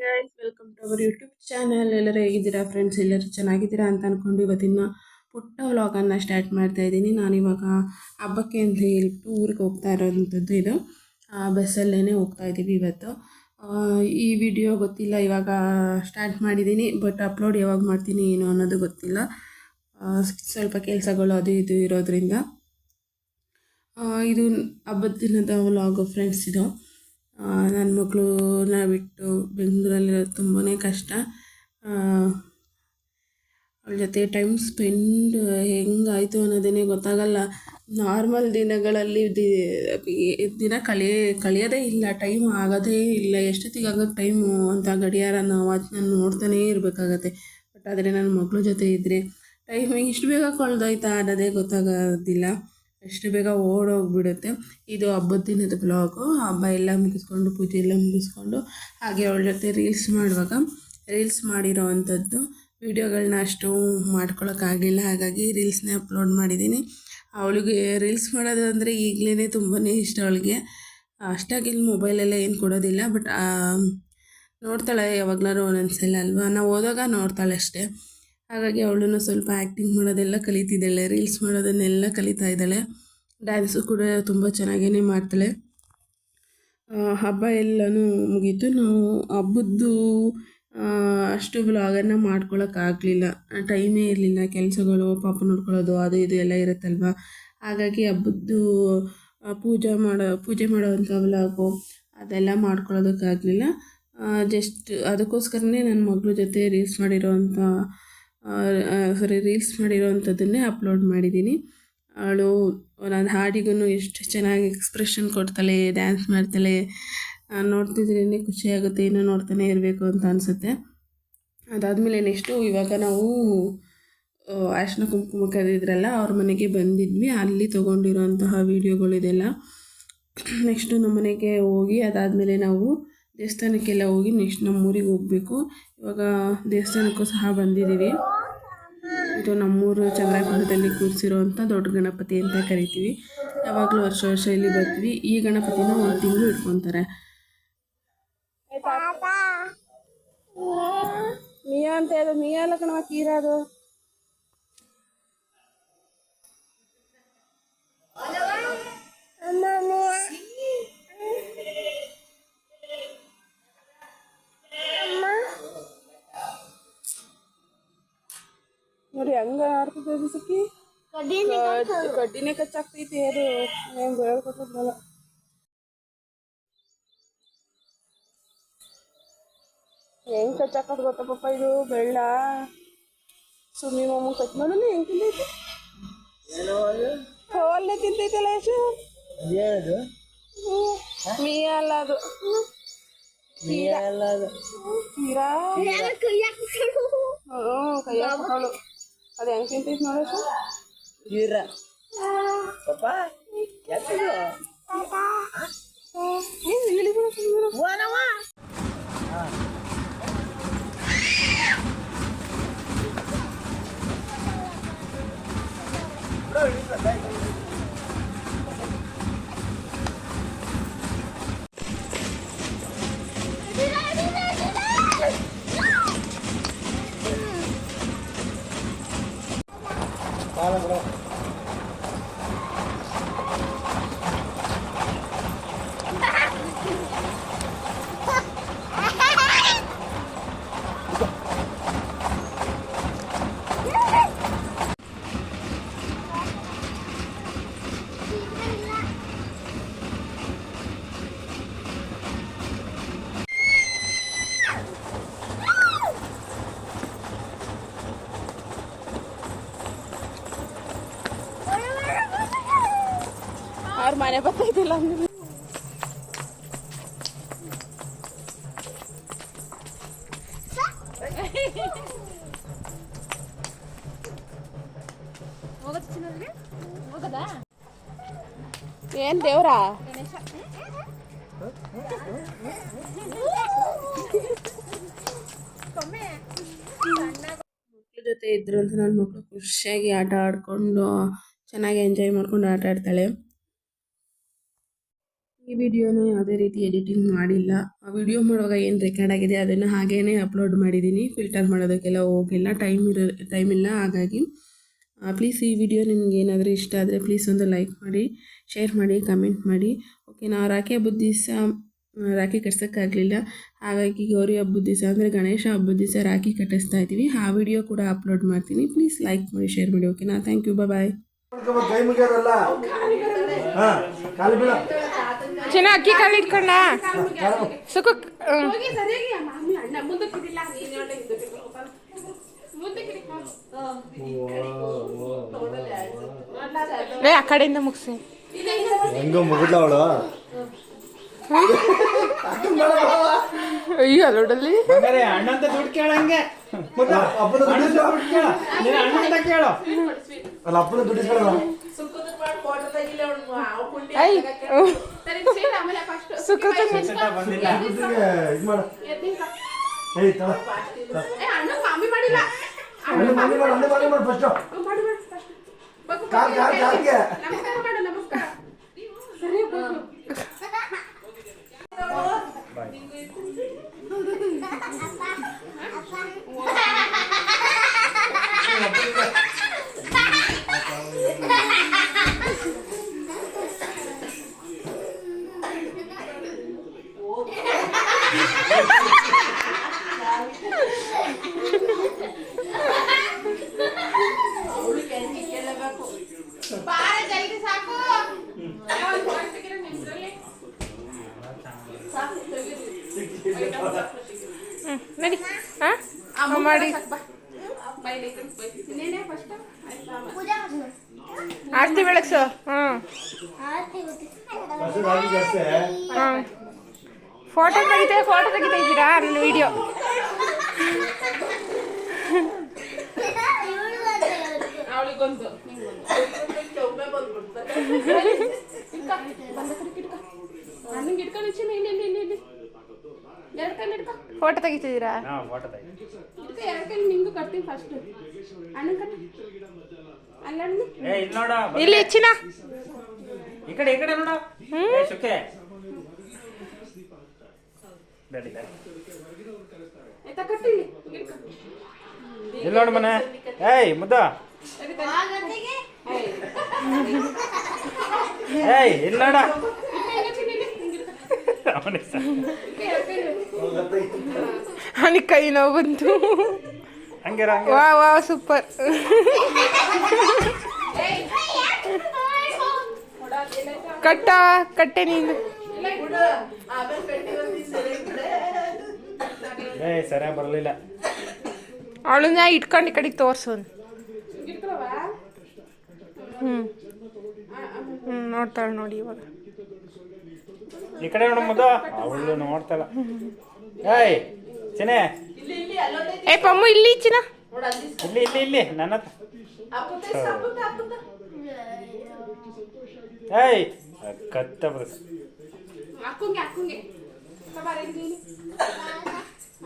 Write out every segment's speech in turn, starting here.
Guys welcome to our YouTube channel ಎಲ್ಲರೂ ಹೇಗಿದ್ದೀರಾ friends ಎಲ್ಲರೂ ಚೆನ್ನಾಗಿದ್ದೀರಾ ಅಂತ ಅಂದ್ಕೊಂಡು ಇವತ್ತಿನ ಪುಟ್ಟ ವ್ಲಾಗನ್ನು ಸ್ಟಾರ್ಟ್ ಮಾಡ್ತಾ ಇದ್ದೀನಿ. ನಾನಿವಾಗ ಹಬ್ಬಕ್ಕೆ ಅಂತ ಹೇಳ್ಬಿಟ್ಟು ಊರಿಗೆ ಹೋಗ್ತಾ ಇರೋವಂಥದ್ದು ಇದು. ಬಸ್ಸಲ್ಲೇ ಹೋಗ್ತಾ ಇದ್ದೀವಿ ಇವತ್ತು. ಈ ವಿಡಿಯೋ ಗೊತ್ತಿಲ್ಲ, ಇವಾಗ ಸ್ಟಾರ್ಟ್ ಮಾಡಿದ್ದೀನಿ ಬಟ್ ಅಪ್ಲೋಡ್ ಯಾವಾಗ ಮಾಡ್ತೀನಿ ಏನು ಅನ್ನೋದು ಗೊತ್ತಿಲ್ಲ. ಸ್ವಲ್ಪ ಕೆಲಸಗಳು ಅದು ಇದು ಇರೋದ್ರಿಂದ. ಇದು ಹಬ್ಬದ ದಿನದ ವ್ಲಾಗು ಫ್ರೆಂಡ್ಸ್ ಇದು. ನನ್ನ ಮಗಳನ್ನ ಬಿಟ್ಟು ಬೆಂಗಳೂರಲ್ಲಿರೋದು ತುಂಬಾ ಕಷ್ಟ. ಅವಳ ಜೊತೆ ಟೈಮ್ ಸ್ಪೆಂಡ್ ಹೆಂಗಾಯಿತು ಅನ್ನೋದೇ ಗೊತ್ತಾಗಲ್ಲ. ನಾರ್ಮಲ್ ದಿನಗಳಲ್ಲಿ ದಿನ ಕಳೆಯ ಕಳೆಯೋದೇ ಇಲ್ಲ, ಟೈಮ್ ಆಗೋದೇ ಇಲ್ಲ. ಎಷ್ಟೊತ್ತಿಗೆ ಆಗೋದು ಟೈಮು ಅಂತ ಗಡಿಯಾರನ ನಾನು ನೋಡ್ತಾನೇ ಇರಬೇಕಾಗತ್ತೆ. ಬಟ್ ಆದರೆ ನನ್ನ ಮಗಳ ಜೊತೆ ಇದ್ದರೆ ಟೈಮ್ ಇಷ್ಟು ಬೇಗ ಕಳೆದೋಯ್ತಾ ಅನ್ನೋದೇ ಗೊತ್ತಾಗೋದಿಲ್ಲ. ಅಷ್ಟು ಬೇಗ ಓಡೋಗ್ಬಿಡುತ್ತೆ. ಇದು ಹಬ್ಬದ ದಿನದ ಬ್ಲಾಗು ಹಬ್ಬ ಎಲ್ಲ ಮುಗಿಸ್ಕೊಂಡು, ಪೂಜೆ ಎಲ್ಲ ಮುಗಿಸ್ಕೊಂಡು ಹಾಗೆ ಅವಳ ಜೊತೆ ರೀಲ್ಸ್ ಮಾಡುವಾಗ. ರೀಲ್ಸ್ ಮಾಡಿರೋ ಅಂಥದ್ದು ವೀಡಿಯೋಗಳನ್ನ ಅಷ್ಟು ಮಾಡ್ಕೊಳೋಕ್ಕಾಗಿಲ್ಲ ಹಾಗಾಗಿ ರೀಲ್ಸ್ನೇ ಅಪ್ಲೋಡ್ ಮಾಡಿದ್ದೀನಿ ಅವಳಿಗೆ ರೀಲ್ಸ್ ಮಾಡೋದು ಅಂದರೆ ಈಗಲೇ ತುಂಬಾ ಇಷ್ಟ ಅವಳಿಗೆ. ಅಷ್ಟಾಗಿ ಇಲ್ಲಿ ಮೊಬೈಲೆಲ್ಲ ಏನು ಕೊಡೋದಿಲ್ಲ ಬಟ್ ನೋಡ್ತಾಳೆ ಯಾವಾಗ್ಲಾದ್ರು ಒಂದೊಂದ್ಸಲ ಅಲ್ವಾ? ನಾವು ಹೋದಾಗ ನೋಡ್ತಾಳೆ ಅಷ್ಟೇ ಹಾಗಾಗಿ ಅವಳನ್ನು ಸ್ವಲ್ಪ ಆ್ಯಕ್ಟಿಂಗ್ ಮಾಡೋದೆಲ್ಲ ಕಲಿತಿದ್ದಾಳೆ ರೀಲ್ಸ್ ಮಾಡೋದನ್ನೆಲ್ಲ ಕಲಿತಾ ಇದ್ದಾಳೆ. ಡ್ಯಾನ್ಸು ಕೂಡ ತುಂಬ ಚೆನ್ನಾಗೇ ಮಾಡ್ತಾಳೆ. ಹಬ್ಬ ಎಲ್ಲನೂ ಮುಗೀತು. ನಾವು ಹಬ್ಬದ್ದು ಅಷ್ಟು ಬ್ಲಾಗನ್ನು ಮಾಡ್ಕೊಳಕ್ಕಾಗಲಿಲ್ಲ ಟೈಮೇ ಇರಲಿಲ್ಲ. ಕೆಲಸಗಳು, ಪಾಪ ನೋಡ್ಕೊಳ್ಳೋದು, ಅದು ಇದು ಎಲ್ಲ ಇರುತ್ತಲ್ವ? ಹಾಗಾಗಿ ಹಬ್ಬದ್ದು ಪೂಜೆ ಮಾಡೋ, ಪೂಜೆ ಮಾಡೋವಂಥ ವ್ಲಾಗು ಅದೆಲ್ಲ ಮಾಡ್ಕೊಳ್ಳೋದಕ್ಕಾಗಲಿಲ್ಲ. ಜಸ್ಟ್ ಅದಕ್ಕೋಸ್ಕರನೇ ನನ್ನ ಮಗಳ ಜೊತೆ ರೀಲ್ಸ್ ಮಾಡಿರೋವಂಥ ಸಾರಿ ರೀಲ್ಸ್ ಮಾಡಿರೋವಂಥದ್ದನ್ನೇ ಅಪ್ಲೋಡ್ ಮಾಡಿದ್ದೀನಿ. ಅವಳು ಒಂದೊಂದು ಹಾಡಿಗೂ ಎಷ್ಟು ಚೆನ್ನಾಗಿ ಎಕ್ಸ್ಪ್ರೆಷನ್ ಕೊಡ್ತಾಳೆ ಡ್ಯಾನ್ಸ್ ಮಾಡ್ತಾಳೆ ನೋಡ್ತಿದ್ರೇ ಖುಷಿಯಾಗುತ್ತೆ ಇನ್ನೂ ನೋಡ್ತಾನೆ ಇರಬೇಕು ಅಂತ ಅನಿಸುತ್ತೆ. ಅದಾದಮೇಲೆ ನೆಕ್ಸ್ಟು ಇವಾಗ ನಾವು ಅರ್ಶಿನ ಕುಂಕುಮ ಕರೆದಿದ್ರಲ್ಲ, ಅವ್ರ ಮನೆಗೆ ಬಂದಿದ್ವಿ. ಅಲ್ಲಿ ತೊಗೊಂಡಿರೋಂತಹ ವೀಡಿಯೋಗಳಿದೆಲ್ಲ ನೆಕ್ಸ್ಟು ನಮ್ಮ ಮನೆಗೆ ಹೋಗಿ ಅದಾದಮೇಲೆ ನಾವು ದೇವಸ್ಥಾನಕ್ಕೆಲ್ಲ ಹೋಗಿ ನೆಕ್ಸ್ಟ್ ನಮ್ಮೂರಿಗೆ ಹೋಗಬೇಕು. ಇವಾಗ ದೇವಸ್ಥಾನಕ್ಕೂ ಸಹ ಬಂದಿದ್ದೀವಿ. ಇದು ನಮ್ಮೂರು ಚಂದ್ರಾಪುರದಲ್ಲಿ ಕೂರಿಸಿರೋವಂಥ ದೊಡ್ಡ ಗಣಪತಿ ಅಂತ ಕರಿತೀವಿ. ಯಾವಾಗಲೂ ವರ್ಷ ವರ್ಷ ಇಲ್ಲಿ ಬರ್ತೀವಿ. ಈ ಗಣಪತಿನ ಒಂದು ತಿಂಗಳು ಇಟ್ಕೊತಾರೆ. ಮಿಯಾ ಅಂತ ಮಿಯಾ ಅಲ್ಲ ಕಣವ ತೀರೋದು ನೋಡಿ ಹಂಗ ಆಡ್ತದೆ ಬಿಸಕಿ ಕಡ್ಡಿನೇ ಕಚ್ಚಾಗ್ತೈತಿ ಅದು ಏನು ಹೇಳ್ಕೊಟ್ಟದಲ್ಲ ಹೆಂಗ್ ಕಚ್ಚಾಕದ್ ಗೊತ್ತಾ ಇದು ಬೆಳ್ಳ ಸುಮ್ಮಿ ಮಾಮು ಕಚ್ ನೋಡೋಣ ಹೆಂಗ್ ತಿಂದೈತಿ. ಅಲ್ಲೇ ತಿಂತೈತಲ್ಲ ಯಶು? ಮೀ ಅಲ್ಲ ಅದು. ತೀರಾ ತೀರಾ ಹ್ಞೂ ಕೈಯಾಗ ಅದು ಹೆಂಗ್ ತಿಂತೈತಿ ನೋಡ Yashu Jira. Papa, ya tuh. ಏನು ಇಳಿ ಬಿಡು ಸುಮ್ಮನೆ Buana ಬರ್ತೈತಿಲ್ಲ ಅಂದ್ರೆ. ಏನ್ ದೇವ್ರಾ? ಮಕ್ಳ ಜೊತೆ ಇದ್ರು ಅಂತ ನನ್ನ ಮಕ್ಕಳು ಖುಷಿಯಾಗಿ ಆಟ ಆಡ್ಕೊಂಡು, ಚೆನ್ನಾಗಿ ಎಂಜಾಯ್ ಮಾಡ್ಕೊಂಡು ಆಟ ಆಡ್ತಾಳೆ. ಈ ವಿಡಿಯೋನ ಯಾವುದೇ ರೀತಿ ಎಡಿಟಿಂಗ್ ಮಾಡಿಲ್ಲ. ಆ ವಿಡಿಯೋ ಮಾಡುವಾಗ ಏನು ರೆಕಾರ್ಡ್ ಆಗಿದೆ ಅದನ್ನು ಹಾಗೇ ಅಪ್ಲೋಡ್ ಮಾಡಿದ್ದೀನಿ ಫಿಲ್ಟರ್ ಮಾಡೋದಕ್ಕೆಲ್ಲ ಹೋಗಿಲ್ಲ. ಟೈಮ್ ಇರೋ ಟೈಮ್ ಇಲ್ಲ. ಹಾಗಾಗಿ ಪ್ಲೀಸ್ ಈ ವಿಡಿಯೋ ನಿಮ್ಗೆ ಏನಾದರೂ ಇಷ್ಟ ಆದರೆ ಪ್ಲೀಸ್ ಒಂದು ಲೈಕ್ ಮಾಡಿ ಶೇರ್ ಮಾಡಿ ಕಮೆಂಟ್ ಮಾಡಿ. ಓಕೆ ನಾವು ರಾಖಿ ಹಬ್ಬದ ದಿವಸ ರಾಖಿ ಕಟ್ಸೋಕ್ಕಾಗಲಿಲ್ಲ. ಹಾಗಾಗಿ ಗೌರಿ ಹಬ್ಬದ ದಿವಸ ಅಂದರೆ ಗಣೇಶ ಹಬ್ಬದ ದಿವಸ ರಾಖಿ ಕಟ್ಟಿಸ್ತಾ ಇದ್ದೀವಿ. ಆ ವಿಡಿಯೋ ಕೂಡ ಅಪ್ಲೋಡ್ ಮಾಡ್ತೀನಿ. ಪ್ಲೀಸ್ ಲೈಕ್ ಮಾಡಿ ಶೇರ್ ಮಾಡಿ. ಓಕೆನಾ ಥ್ಯಾಂಕ್ ಯು ಬಾಯ್ ಮಾಡ್ಕೊಬೋದು, ಚಿನ್ನ ಅಕ್ಕಿ ಕಾಲು ಇಟ್ಕೊಂಡ? ಸುಖ ಲೇ ಆ ಕಡೆಯಿಂದ ಮುಗಿಸಿ. ಹೆಂಗೋ ಮುಗಿದ್ಲ ಅವಳು. ಅಯ್ಯೋ ಅಲ್ಲೋಡಲ್ಲಿ. ಅಣ್ಣಂತ ದುಡ್ಡು ಕೇಳಂಗೆ ಹಬ್ಬದ ದುಡ್ಡು ದುಡ್ಡು ಕೇಳು. ಅಲ್ಲ ಅಪ್ಪನ ದುಡ್ಡು ಇಸ್ಕೊಳ್ಳಲ್ಲ ನಮಸ್ಕಾರ ಇನ್ನೇನೇ first? ಹಾಂ ಅಮ್ಮ? ಆರತಿ ಬೆಳಗ್ಸು. ಹ್ಞೂ ಜಾಸ್ತಿ. ಹ್ಞೂ ಫೋಟೋ ತೆಗಿತೆ ಫೋಟೋ ತೆಗಿತಾ ಇದ್ದೀರಾ? ನನ್ನ ವಿಡಿಯೋ ಅವಳಿಗೊಂದು ನನಗೆ ಚಿನ್ನ ಇಲ್ಲಿ ಇಲ್ಲಿ ಇಲ್ಲಿ ಇಲ್ಲಿ. ಎರಡು ಕೈಲಿ ಇಟ್ಕೊ ಫೋಟೋ ತೆಗಿತಿದ್ದೀರಾ? ಹಾ ಫೋಟೋ ತೆಗಿ. ಇಟ್ಕೊ ಎರಡು ಕೈಲಿ ನಿಂಗೂ ಕಟ್ತೀನಿ ಫಸ್ಟ್ ಕಟ್ಟಿ ಏ ಇಲ್ಲಿ ನೋಡ ಇಲ್ಲಿ ಚಿನ್ನ ಈ ಕಡೆ ಈ ಕಡೆ ಏ ಬೇಡಿ ಬೇಡಿ. ಇಲ್ಲಿ ನೋಡು ಮನೆ. ಏಯ್ ಮುದ್ದ. ಏಯ್ ಇಲ್ಲ ನೋಡ. ಸಹ. ಕೈ ನೋವು ಬಂತು ವಾ ವಾ ಸೂಪರ್. ಕಟ್ಟ ಕಟ್ಟೆ ನೀನು. ಸರಿಯಾಗಿ ಬರಲಿಲ್ಲ. ಅವಳನ್ನ ಇಟ್ಕೊಂಡು ಈ ಕಡೆಗೆ ತೋರ್ಸು ಹ್ಞೂ ಹ್ಞೂ ನೋಡ್ತಾಳೆ ನೋಡಿ ಇವಾಗ. ಈ ಕಡೆ ನೋಡು ಮುದ್ದ. ಅವಳು ನೋಡ್ತಾಳ ಏಯ್ ಚಿನೆ ಏ ಪಮ್ಮು ಇಲ್ಲಿ ಚಿನ ಇಲ್ಲಿ ಇಲ್ಲಿ ಇಲ್ಲಿ ನನ್ನ ಏಯ್ ಕತ್ತ ಬರ್ತೀನಿ ಅಕ್ಕಂಗೆ ಅಕ್ಕಂಗೆ ಅಕ್ಕ ಬಾರ ಇಲ್ಲಿ ಇಲ್ಲಿ.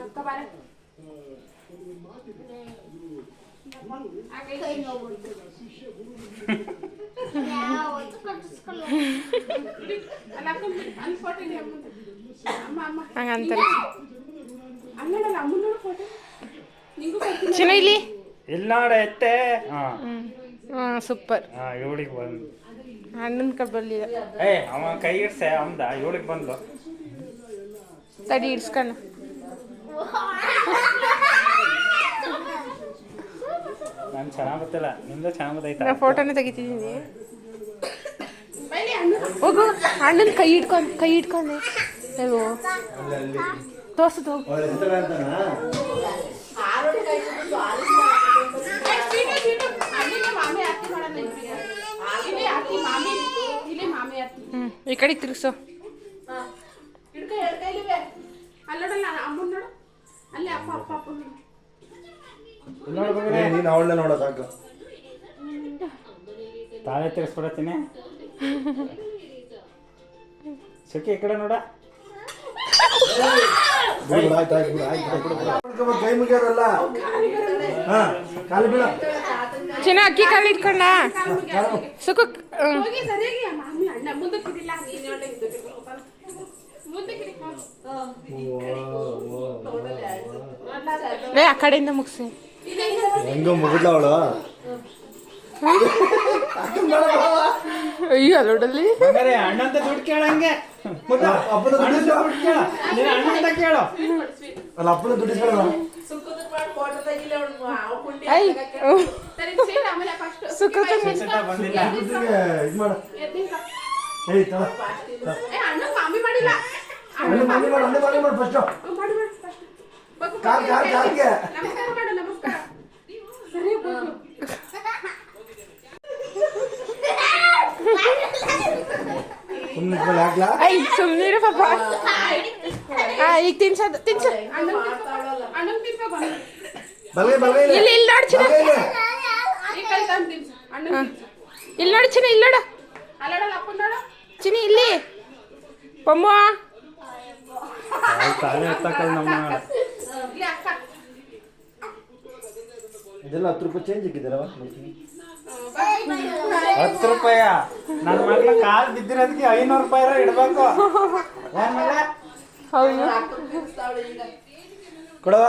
ಅಕ್ಕ ಬಾರ ಹಾಗೆ ಅಲ್ಲ ಅಕ್ಕಂಗೆ ಅಲ್ಲಿ ಫೋಟೋ ಇದೆ ಅಮ್ಮಂದು. ಅಮ್ಮ ಅಮ್ಮ ಹಂಗಂತಾರೆ. ಚಿನ್ನ ಇಲ್ಲಿ? ಇಲ್ಲಿ ಎತ್ತೆ. ಹಾ. ಸೂಪರ್. ಹಾ ಇವಳಿಗೆ ಬಂದು. ಅಣ್ಣನ ಕಡೆ ಬರಲಿಲ್ಲ ಏಯ್ ಅವ ಕೈ ಇಡ್ಸೆ ಅಮ್ದ ಇವಳಿಗೆ ಬಂದ್ಲು. ತಡಿ ಇಡ್ಸ್ಕಣ ನಾನು ಚೆನ್ನಾಗಿ ಗೊತ್ತಿಲ್ಲ. ನಿಮ್ದು ಚೆನ್ನಾಗಿ ನಾ ಗೊತ್ತೈತಾ ಫೋಟೋನೇ ತೆಗಿತಿದ್ದೀನಿ. ಹೋಗು ಅಣ್ಣನ ಕೈ ಇಟ್ಕೊಂಡು ಕೈ ಇಟ್ಕೊಂಡೆ ಹೇಗೋ ತೋರ್ಸು ತಗೋ ಅವಳ ಹೆಸರು ಅಂತಾನ ಚೀಟು, ಚೀಟು. ಅಲ್ಲಿಂದ ಮಾಮಿ ಆರತಿ ಮಾಡೋಣ ಇಬ್ರಿಗೆ. ಇಲ್ಲಿ ಆರತಿ ಮಾಮಿ ಇಲ್ಲಿ ಮಾಮಿ ಆರತಿ ಹ್ಞೂ ಈ ಕಡೆ ತಿರ್ಗಿಸು ನೀನು ಅವಳನ್ನ ನೋಡೋ ಸಾಕು ತಾನೇ ತಿರ್ಸ್ಬಿಡತ್ತೀನಿ ಸುಖಿ ಈ ಕಡೆ ನೋಡ. ಕೈ ಹಾ ಕಾಲು ಬೀಳ. ಚಿನ್ನ ಅಕ್ಕಿ ಕಾಲು ಇಟ್ಕೊಂಡ ಸುಖ ಲೇ ಆ ಕಡೆಯಿಂದ ಮುಗಿಸಿ. ಹೆಂಗ ಮುಗಿದ್ಲ ಅವಳು. ಅಯ್ಯೋ ನೋಡಲ್ಲಿ ಹಂಗಾರೆ ಅಣ್ಣಂತ ದುಡ್ಡು ಕೇಳಂಗೆ ಅಪ್ಪನ ದುಡ್ಡು ದುಡ್ಡು ಕೇಳ. ನೀನು ಅಣ್ಣಂತ ಕೇಳು. ಅಲ್ಲ ಅಪ್ಪನ ದುಡ್ಡು ಸುಖದ ಸುತ್ತ ಬಂದಿಲ್ಲ ದುಡ್ಡಿಗೆ ಇದು ಮಾಡ ಏಯ್ ತಳ ಅಣ್ಣ ಮಾಮಿ ಮಾಡಿಲ್ಲ ಅಣ್ಣ ಮನೆ ಮಾಡು ಅಣ್ಣ ಮನೆ ಮಾಡು ಫಸ್ಟು ಮಾಡಿ ಮಾಡಿ first. ಕಾಲ್ ಕಾಲ್ ಕಾಲ್ಗೆ ನಮಸ್ಕಾರ ಮಾಡು ನಮಸ್ಕಾರ ಸರಿ ಹೋಗು. ಸುಮ್ಮನೆ ಹಾಕ್ಲಾ ಐ ಸುಮ್ಮನಿರು ಪಾಪ. ಆ ಈಗ ತಿನ್ಸೋದು ತಿನ್ಸ. ಬಲ್ಗೆ ಬಲ್ಗೆ ಇಲ್ಲಿ ಇಲ್ಲಿ ನೋಡು ಚಿನ್ನ. ತಿನ್ಸು. ತಿನ್ಸು. ಇಲ್ಲಿ ನೋಡು ಚಿನ್ನ ಇಲ್ಲಿ ನೋಡು. ಚಿನಿ ಇಲ್ಲಿ. ಪಮ್ಮು ತಾನೇ ಎತ್ತಕ್ಕಲ್ಲ ನಮ್ಮ ಇದೆಲ್ಲ ಹತ್ತು ರೂಪಾಯಿ ಚೇಂಜ್ ಇಕ್ಕಿದ್ದೀರವ? ಹತ್ತು ರೂಪಾಯ. ನನ್ನ ಮಗಳ ಕಾಲ್ ಬಿದ್ದಿರೋದಕ್ಕೆ ಐನೂರು ರೂಪಾಯಿ ಇಡ್ಬೇಕು. ಕೊಡವ